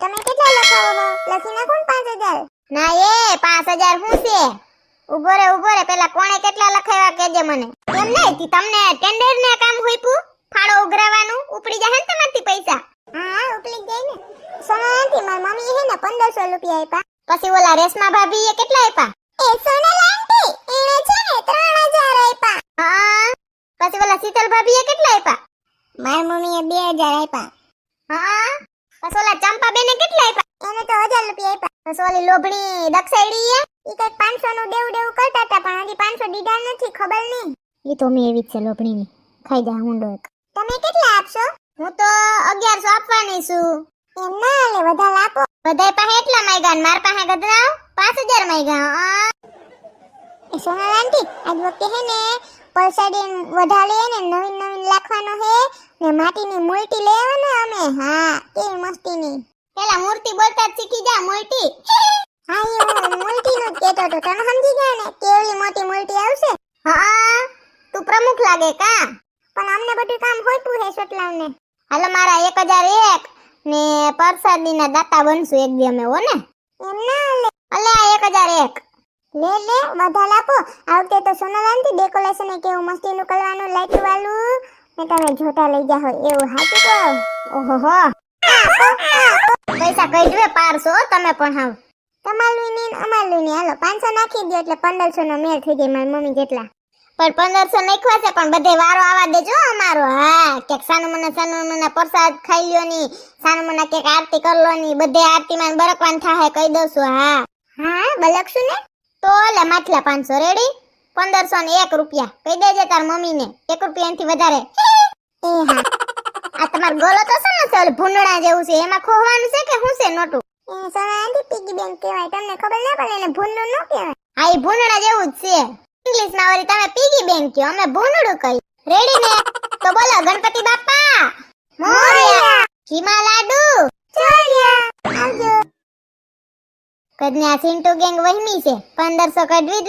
તમે કેટલા લખાવો લખી નાખો ને પાંચ હજાર. ના એ પાંચ હજાર શું છે? ઊભો રે ઊભો રે પેલા કોણે કેટલા લખાવ્યા કેજે મને. એમ નહીં તમને ટેન્ડર ને કામ હોઈપું ફાળો ઉઘરાવાનું ઉપડી જાય ને તમારથી પૈસા. હા ઉપડી જાય ને. સોના આંટી મારી મમ્મી હે ને પંદરસો રૂપિયા આપ્યા. પછી ઓલા રેશમા ભાભી એ કેટલા આપ્યા? એ સોનલ આંટી એને છે ને ત્રણ હજાર આપ્યા. હા? પછી ઓલા શીતલ ભાભી એ કેટલા આપ્યા? મારી મમ્મીએ બે હજાર આપ્યા. હા? ઓલા ચંપા બેને કેટલા આપ્યા એને તો હજાર રૂપિયા આપ્યા ઓલી લોભણી દક્ષેડી એ? કંઈક પાંચસો નું દેવું દેવું કરતા હતા પણ હજી પાંચસો દીધા નથી ખબર નહીં. એ તો મેં એવી જ છે લોભણીની. ખાઈ જા હુંડો એક. તમે કેટલા આપશો? હું તો અગિયારસો આપવાની છું. એમ ના હાલે વધારે આપો. બધાય પાસે એટલા માંગ્યા ને માર પાસે ગધરાવ પાંચ હજાર માંગ્યા સોનલ આંટી આજ વખતે હે ને પરસાડી વધારે ને નવીન નવીન લાખવાનો હે ને માટીની મૂર્તિ લઈ આવવાના અમે. હા, કેવી મસ્તીની. પેલા મૂર્તિ બોલતા શીખી જા, મૂર્તિ. હા, એ હું મૂર્તિનું જ હતો. તમે સમજી ગયા ને કેવડી મોટી મૂર્તિ આવશે? હા, તું પ્રમુખ લાગે કા? પણ અમને બધું કામ હોતું હે સોટલાવને હાલો, મારા એક હજાર એક ને પરસાદીના દાતા બનશું એક દી અમે, હો ને? એમ ના અલે એક હજાર એક. લે લે વધારે આપો. આ તો સોનલ ડેકોરેશન કેવું મસ્તીનું કરવાનું લાઈટ વાળું? ને તમે જોતા લઈ જાઓ એવું હાચું કહો? ઓહો પૈસા કઈ જોવે પારસો તમે પણ હાવ. તમારું ને અમારું ને હાલો, પાંચસો નાખી દો એટલે પંદરસો નો મેળ થઈ જાય મારી મમ્મી જેટલા. પણ પંદરસો નાખ્યા છે, પણ બધે વારો આવા દેજો અમારો. હા કે સાનું મને સાનું મને પ્રસાદ ખાઈ લ્યો ની સાનું મને કે આરતી કરલો ની, બધે આરતી માં બરકવાન થાય કહી દઉં છું, હા. હા, બલકશું ને? તો લે માથલા પાંચસો રેડી પંદરસો ને એક રૂપિયા. કહી દેજે તાર મમ્મી ને એક રૂપિયાથી વધારે. આ તમાર ગોલો તો શું છે ઓલી ભૂંડણા જેવું છે. એમાં ખોવાનું છે કે શું છે નોટું? એ સોનલ આંટી પીગી બેંક કહેવાય. તમને ખબર ના પડે એને ભૂંડું ન કહેવાય? હા એ ભૂંડણા જેવું જ છે. ઇંગ્લિશમાં વળી તમે પીગી બેંક કહો. અમે ભૂંડું કહી રેડી ને? તો બોલો ગણપતિ બાપા મોરિયા. ઘીમા કદને આ સિન્ટુ ગેંગ વહમી છે. પંદરસો કડવી જ